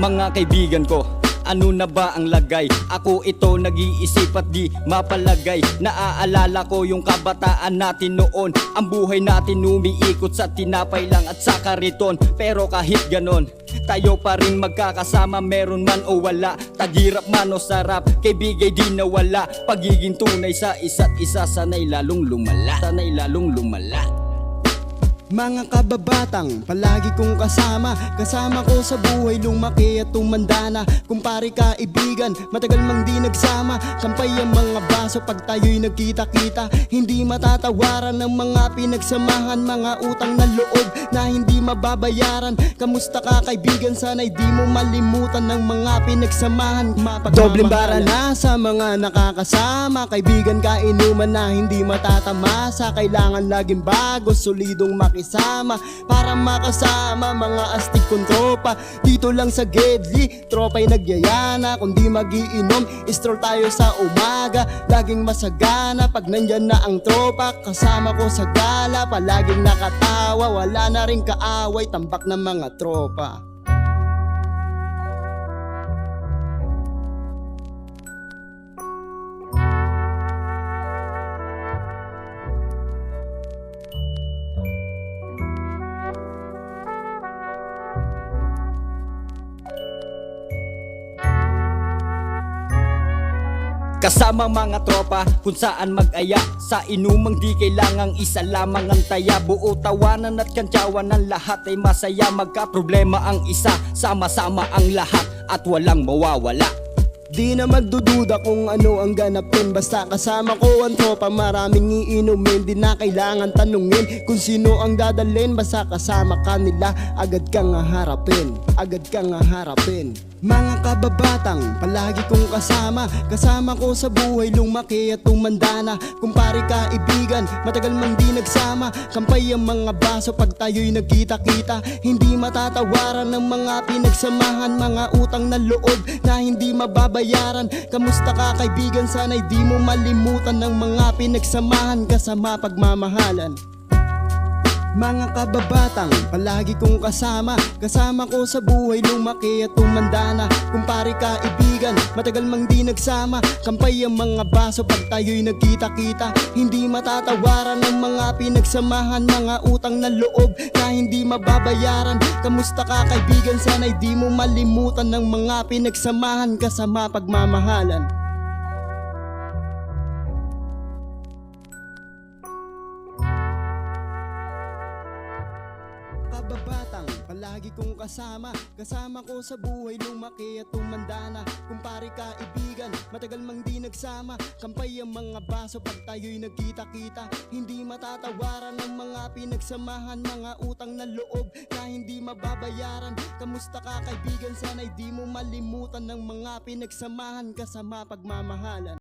Mga kaibigan ko ano na ba ang lagay? Ako ito nag-iisip at di mapalagay. Naaalala ko yung kabataan natin noon. Ang buhay natin umiikot sa tinapay lang at sa kariton. Pero kahit ganon tayo pa rin magkakasama. Meron man o wala Tagirap man o sarap, kay bigay di nawala. Pagiging tunay sa isa't isa sanay lalong lumala. Sanay lalong lumala Mga kababatang, palagi kong kasama. Kasama ko sa buhay, lumaki at tumanda na. Kumpare kaibigan, matagal mang di nagsama. Sampay ang mga baso pag tayo'y nagkita-kita. Hindi matatawaran ng mga pinagsamahan Mga utang na loob na hindi mababayaran. Kamusta ka kaibigan, sana'y di mo malimutan Ng mga pinagsamahan. Dobleng bara na sa mga nakakasama. Kaibigan kainuman na hindi matatamasa Kailangan laging bago, solidong makisama Para makasama mga astig kong tropa. Dito lang sa Gedli, tropa'y nagyayana. Kung di magiinom, stroll tayo sa umaga. Laging masagana pag nandyan na ang tropa. Kasama ko sa gala, palaging nakatawa. Wala na rin kaaway, tambak ng mga tropa Kasama mga tropa kung saan mag-aya. Sa inumang di kailangang isa lamang ang taya. Buo tawanan at kantyawan ng lahat ay masaya. Magka-problema ang isa, sama-sama ang lahat At walang mawawala Di na magdududa kung ano ang ganapin. Basta kasama ko ang tropa Maraming iinumin. Di na kailangan tanungin Kung sino ang dadalhin. Basta kasama kanila Agad kang harapin Agad kang harapin mga kababatang, palagi kong kasama. Kasama ko sa buhay, lumaki at tumanda na. Kumpare kaibigan, matagal mang di nagsama. Kampay ang mga baso pag tayo'y nagkita-kita. Hindi matatawaran ng mga pinagsamahan. Mga utang na loob na hindi mababayaran Kamusta ka kaibigan, sana'y di mo malimutan Ng mga pinagsamahan kasama pagmamahalan. Mga kababatang, palagi kong kasama. Kasama ko sa buhay, lumaki at tumanda na Kumpare kaibigan, matagal mang di nagsama. Kampay ang mga baso pag tayo'y nagkita-kita. Hindi matatawaran ng mga pinagsamahan Mga utang na loob na hindi mababayaran. Kamusta ka kaibigan, sana'y di mo malimutan Ng mga pinagsamahan kasama pagmamahalan Palagi kong kasama Kasama ko sa buhay lumaki at tumanda na. Kumpare kaibigan Matagal mang di nagsama. Kampay ang mga baso pag tayo'y nagkita-kita. Hindi matatawaran ng mga pinagsamahan Mga utang na loob na hindi mababayaran. Kamusta ka kaibigan? Sana'y di mo malimutan ng mga pinagsamahan Kasama pagmamahalan